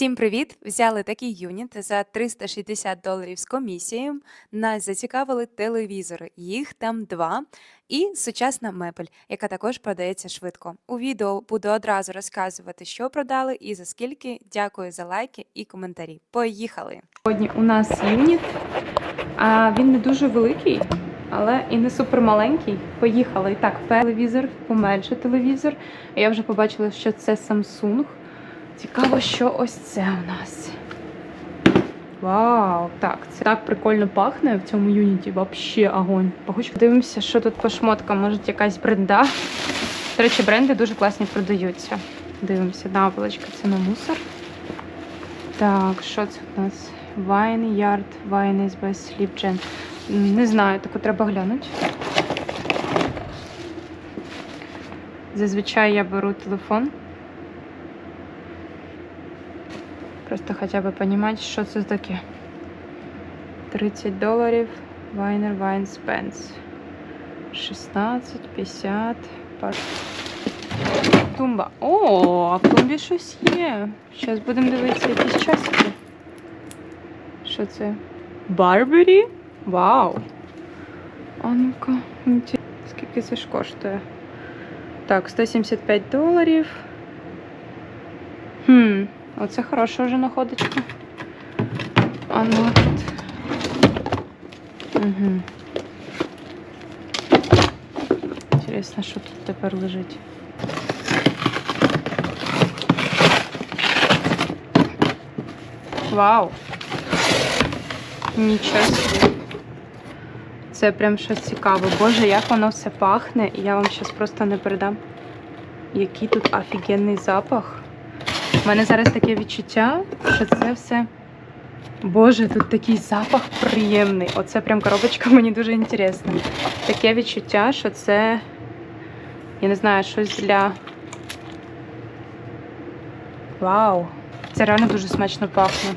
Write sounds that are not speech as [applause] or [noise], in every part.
Всім привіт! Взяли такий юніт за 360 доларів з комісією. Нас зацікавили телевізори. Їх там два. І сучасна мебель, яка також продається швидко. У відео буду одразу розказувати, що продали і за скільки. Дякую за лайки і коментарі. Поїхали! Сьогодні у нас юніт. А він не дуже великий, але і не супер маленький. Поїхали. І так, телевізор, поменше телевізор. Я вже побачила, що це Samsung. Цікаво, що ось це у нас. Вау, так, це так прикольно пахне в цьому юніті. Вообще огонь. Пахучка. Дивимося, що тут по шмоткам. Може, якась бренда. До речі, бренди дуже класні продаються. Дивимося, наволочка, це на мусор. Так, що це у нас? Wine Yard, Wine is Sleep Gen. Не знаю, таку треба глянути. Зазвичай я беру телефон. Просто хоча б розуміти, що це таке. 30 доларів. Вайнер Вайн Спенс. 16, 50. пар- Тумба. О, а в тумбі щось є. Зараз будемо дивитися якісь часики. Що це? Барбері? Вау. А ну-ка, скільки це ж коштує? Так, 175 доларів. Хм, оце хороша вже находочка. А ну тут. Угу. Інтересно, що тут тепер лежить. Вау! Нічого собі. Це прям щось цікаве. Боже, як воно все пахне, і я вам зараз просто не передам, який тут офігенний запах. У мене зараз таке відчуття, що це все. Боже, тут такий запах приємний. Оце прям коробочка [laughs] мені дуже інтересна. Таке відчуття, що це, я не знаю, щось для. Вау! Це реально дуже смачно пахне.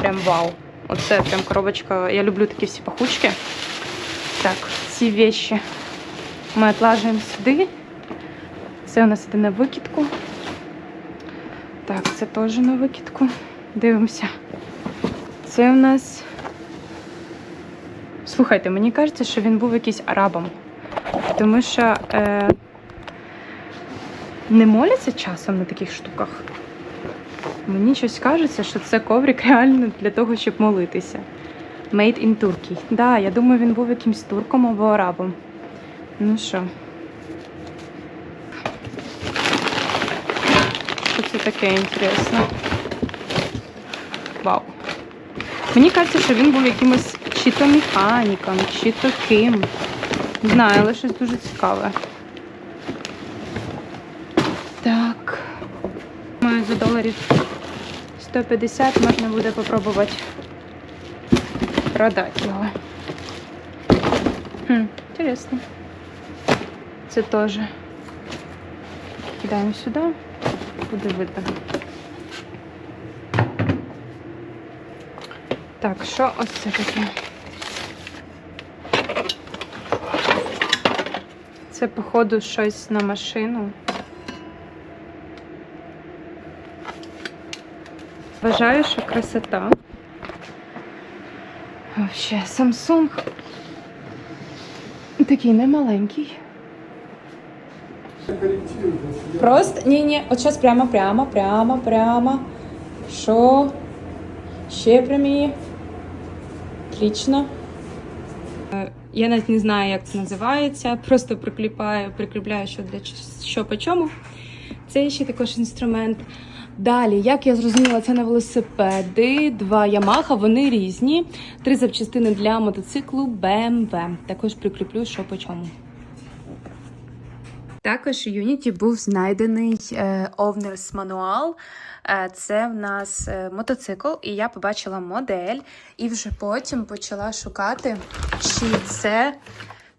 Прям вау. Оце прям коробочка. Я люблю такі всі пахучки. Так, ці вещи ми отлажуємо сюди. Це у нас іде на викидку. Так, це теж на викидку. Дивимося. Це у нас. Слухайте, мені кажеться, що він був якийсь арабом. Тому що е... не моляться часом на таких штуках. Мені щось кажеться, що це коврик реально для того, щоб молитися. Made in Turkey. Да, я думаю, він був якимсь турком або арабом. Ну що? Що це таке інтересно? Вау. Мені кажеться, що він був якимось чи то механіком, чи то ким. Не знаю, але щось дуже цікаве. Так. Думаю, за доларів 150 можна буде попробувати продати його. Хм, інтересно. Це теж. Кидаємо сюди. Видно. Так, що ось це таке? Це, походу, щось на машину. Вважаю, що красота. Вообще, Samsung такий немаленький. Просто ні, ні, от зараз прямо, прямо, прямо, прямо. Що? Ще прямі. Отлично. Я навіть не знаю, як це називається. Просто прикріпляю, прикріпляю, що для що по чому. Це ще також інструмент. Далі, як я зрозуміла, це на велосипеди, два Yamaha, вони різні. Три запчастини для мотоциклу BMW. Також прикріплю, що по чому. Також у Unity був знайдений е, Owners Manual. Е, Це в нас е, мотоцикл, і я побачила модель, і вже потім почала шукати, чи це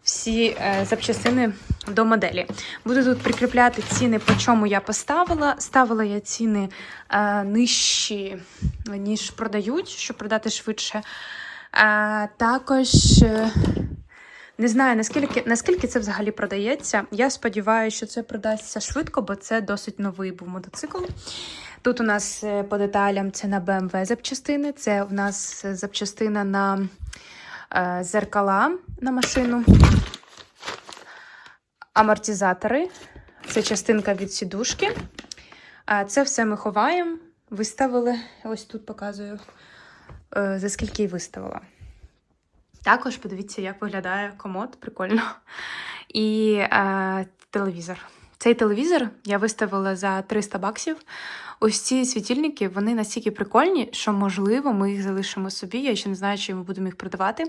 всі е, запчастини до моделі. Буду тут прикріпляти ціни, по чому я поставила. Ставила я ціни е, нижчі, ніж продають, щоб продати швидше. Е, також. Не знаю, наскільки, наскільки це взагалі продається. Я сподіваюся, що це продасться швидко, бо це досить новий був мотоцикл. Тут у нас е, по деталям це на BMW запчастини, це у нас е, запчастина на е, зеркала на машину, амортизатори, це частинка від сідушки. Це все ми ховаємо, виставили. Ось тут показую, е, за скільки і виставила. Також подивіться, як виглядає комод, прикольно. [laughs] І е, телевізор. Цей телевізор я виставила за 300 баксів. Ось ці світильники, вони настільки прикольні, що, можливо, ми їх залишимо собі. Я ще не знаю, чи ми будемо їх продавати.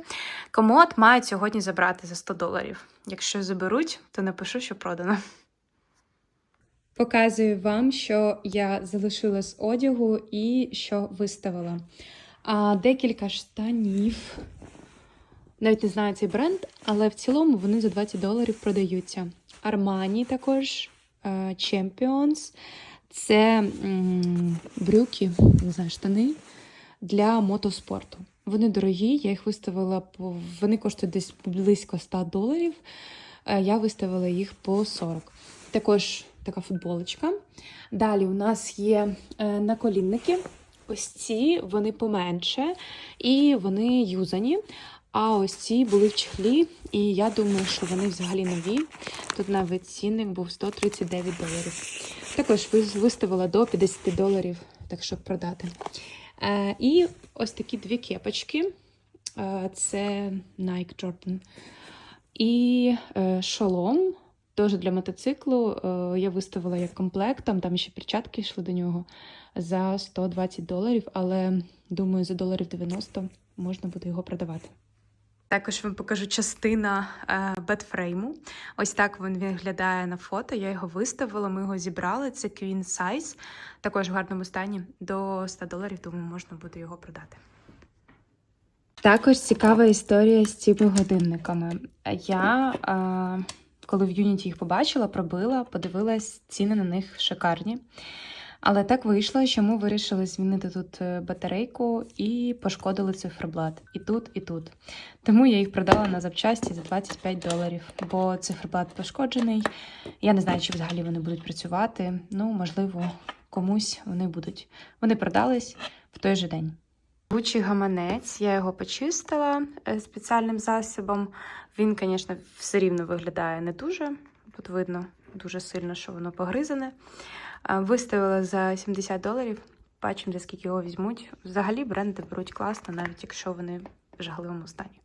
Комод мають сьогодні забрати за 100 доларів. Якщо заберуть, то напишу, що продано. [laughs] Показую вам, що я залишила з одягу і що виставила. А, декілька штанів. Навіть не знаю цей бренд, але в цілому вони за 20 доларів продаються. Armani також, е, Champions. Це брюки, не знаю, штани для мотоспорту. Вони дорогі, я їх виставила. Вони коштують десь близько 100 доларів. Е, Я виставила їх по 40. Також така футболочка. Далі у нас є е, наколінники. Ось ці вони поменше і вони юзані. А ось ці були в чехлі, і я думаю, що вони взагалі нові. Тут навіть цінник був 139 доларів. Також виставила до 50 доларів, так щоб продати. Е, і ось такі дві кепочки. Е, це Nike Jordan. І е, шолом. Теж для мотоциклу е, я виставила як комплект, там, там ще перчатки йшли до нього за 120 доларів, але думаю, за доларів 90 можна буде його продавати. Також вам покажу частина е, бедфрейму. Ось так він виглядає на фото. Я його виставила, ми його зібрали. Це Queen Size, також в гарному стані. До 100 доларів, думаю, можна буде його продати. Також цікава історія з цими годинниками. Я, е, коли в Юніті їх побачила, пробила, подивилась, ціни на них шикарні. Але так вийшло, що ми вирішили змінити тут е, батарейку і пошкодили циферблат. І тут, і тут. Тому я їх продала на запчасті за 25 доларів, бо циферблат пошкоджений. Я не знаю, чи взагалі вони будуть працювати. Ну, можливо, комусь вони будуть. Вони продались в той же день. Гучий гаманець, я його почистила е, спеціальним засобом. Він, звісно, все рівно виглядає не дуже. Тут видно дуже сильно, що воно погризане. Виставила за 70 доларів. Бачимо, за скільки його візьмуть. Взагалі бренди беруть класно, навіть якщо вони в жахливому стані.